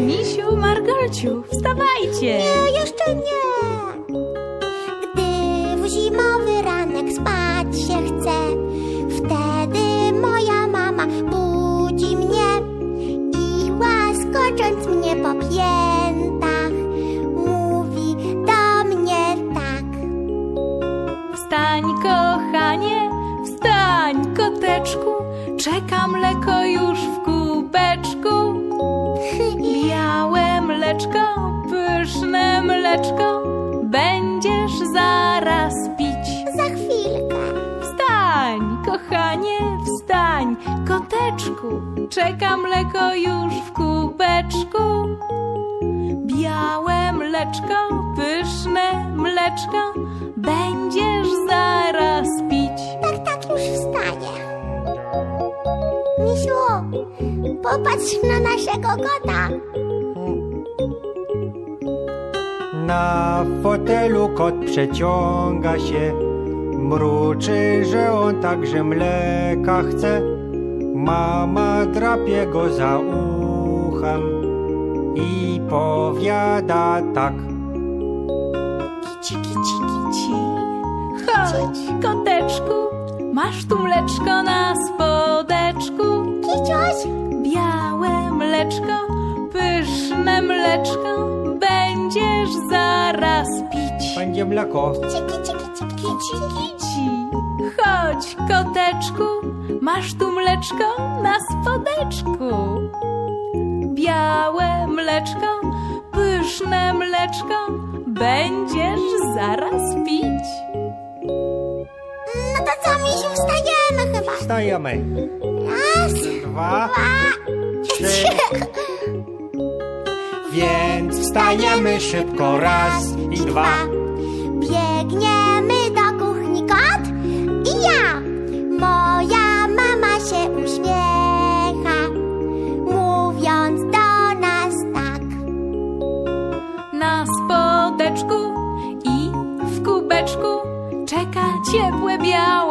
Misiu, Margolciu, wstawajcie! Nie, jeszcze nie. Gdy w zimowy ranek spać się chce, wtedy moja mama budzi mnie i łaskocząc mnie po piętach, mówi do mnie tak. Wstań, kochanie, czeka mleko już w kubeczku. Białe mleczko, pyszne mleczko, będziesz zaraz pić. Za chwilkę. Wstań, kochanie, wstań, koteczku, czeka mleko już w kubeczku. Białe mleczko, pyszne mleczko, będziesz Misiu, popatrz na naszego kota. Na fotelu kot przeciąga się, mruczy, że on także mleka chce. Mama drapie go za uchem i powiada tak. Kici, kici, kici. Chodź, koteczku, masz tu mleczko na spodeczku. Białe mleczko, pyszne mleczko, będziesz zaraz pić. Będzie mleko. ciki, ciki, ciki, Kici, kici. Chodź, koteczku, masz tu mleczko na spodeczku. Białe mleczko, pyszne mleczko, będziesz zaraz pić. No to co, misiu, wstajemy chyba. Wstajemy. Raz, Dwa, trzy. Więc wstajemy szybko raz i dwa. Biegniemy do kuchni kot i ja. Moja mama się uśmiecha, mówiąc do nas tak. Na spodeczku i w kubeczku czeka ciepłe białe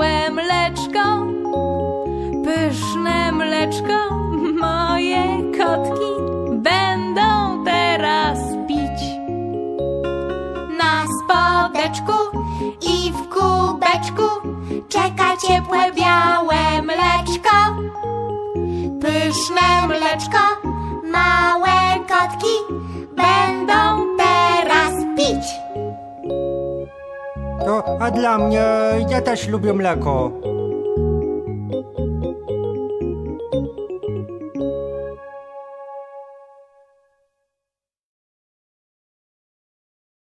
ciepłe białe mleczko. Pyszne mleczko, małe kotki będą teraz pić. To, a dla mnie, ja też lubię mleko.